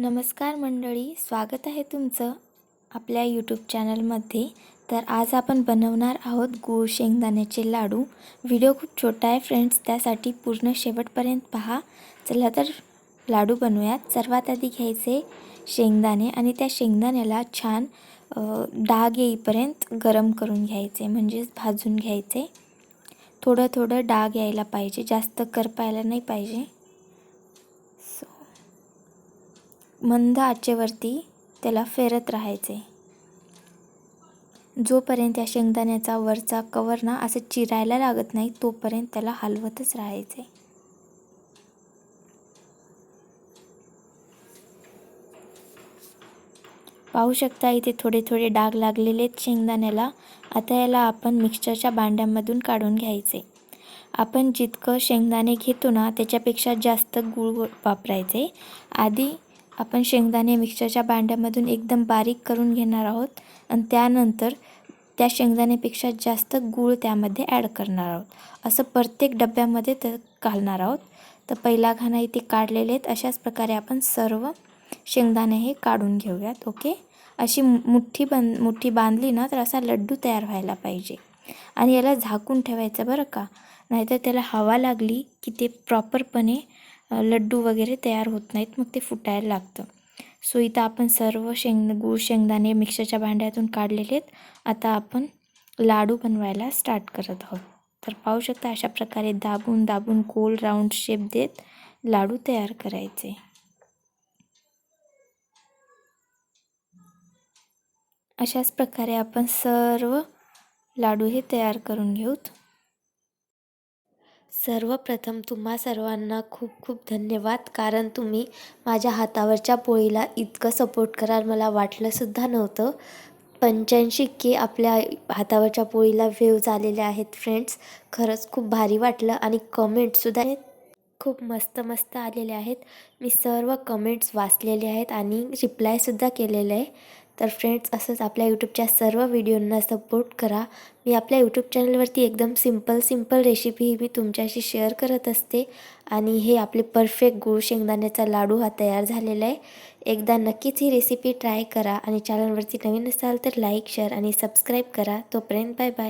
नमस्कार मंडळी स्वागत आहे तुमचं आपल्या यूट्यूब चॅनलमध्ये. तर आज आपण बनवणार आहोत गूळ शेंगदाण्याचे लाडू. व्हिडिओ खूप छोटा आहे फ्रेंड्स त्यासाठी पूर्ण शेवटपर्यंत पहा. चला तर लाडू बनवूयात. सर्वात आधी घ्यायचे शेंगदाणे आणि त्या शेंगदाण्याला छान डाग येईपर्यंत गरम करून घ्यायचे म्हणजेच भाजून घ्यायचे. थोडं थोडं डाग यायला पाहिजे जास्त करपायला नाही पाहिजे सो मंद आचेवरती त्याला फेरत राहायचे. जोपर्यंत या शेंगदाण्याचा वरचा कवर ना असं चिरायला लागत नाही तोपर्यंत त्याला हलवतच राहायचे. पाहू शकता इथे थोडे थोडे डाग लागलेले आहेत शेंगदाण्याला. आता याला आपण मिक्सरच्या भांड्यांमधून काढून घ्यायचे. आपण जितकं शेंगदाणे घेतो ना त्याच्यापेक्षा जास्त गूळ वापरायचे. आधी आपण शेंगदाणे मिक्सरच्या भांड्यामधून एकदम बारीक करून घेणार आहोत आणि त्यानंतर त्या शेंगदाण्यापेक्षा जास्त गूळ त्यामध्ये ॲड करणार आहोत. असं प्रत्येक डब्यामध्ये तर घालणार आहोत. तर पहिला घाणा इथे काढलेले आहेत. अशाच प्रकारे आपण सर्व शेंगदाणे हे काढून घेऊयात ओके? अशी मुठ्ठी बन मुठ्ठी बांधली ना तर असा लड्डू तयार व्हायला पाहिजे. आणि याला झाकून ठेवायचं बरं का? नाहीतर त्याला हवा लागली की ते प्रॉपरपणे लड्डू वगैरे तयार होत नाहीत मग ते फुटायला लागतं. सो इथं आपण सर्व शेंग गूळ शेंगदाणे मिक्सरच्या भांड्यातून काढलेले आहेत. आता आपण लाडू बनवायला स्टार्ट करत आहोत. तर पाहू शकता अशा प्रकारे दाबून दाबून गोल राऊंड शेप देत लाडू तयार करायचे. अशाच प्रकारे आपण सर्व लाडू हे तयार करून घेऊत. सर्वप्रथम तुम्हा सर्वांना खूप खूप धन्यवाद. कारण तुम्ही माझ्या हातावरच्या पोळीला इतकं सपोर्ट कराल मला वाटलंसुद्धा नव्हतं. पंच्याऐंशी के आपल्या हातावरच्या पोळीला व्ह्यूज आलेले आहेत फ्रेंड्स खरंच खूप भारी वाटलं आणि कमेंट्ससुद्धा आहेत खूप मस्त मस्त आलेले आहेत. मी सर्व कमेंट्स वाचलेले आहेत आणि रिप्लायसुद्धा केलेलं आहे. तर फ्रेंड्स असंच आपल्या यूट्यूबच्या सर्व व्हिडिओंना सपोर्ट करा. मी आपल्या यूट्यूब चॅनलवरती एकदम सिंपल सिंपल रेसिपी मी तुमच्याशी शेअर करत असते. आणि हे आपले परफेक्ट गूळ शेंगदाण्याचा लाडू हा तयार झालेला आहे. एकदा नक्कीच ही रेसिपी ट्राय करा. आणि चॅनलवरती नवीन असाल तर लाईक शेअर आणि सबस्क्राईब करा. तोपर्यंत बाय बाय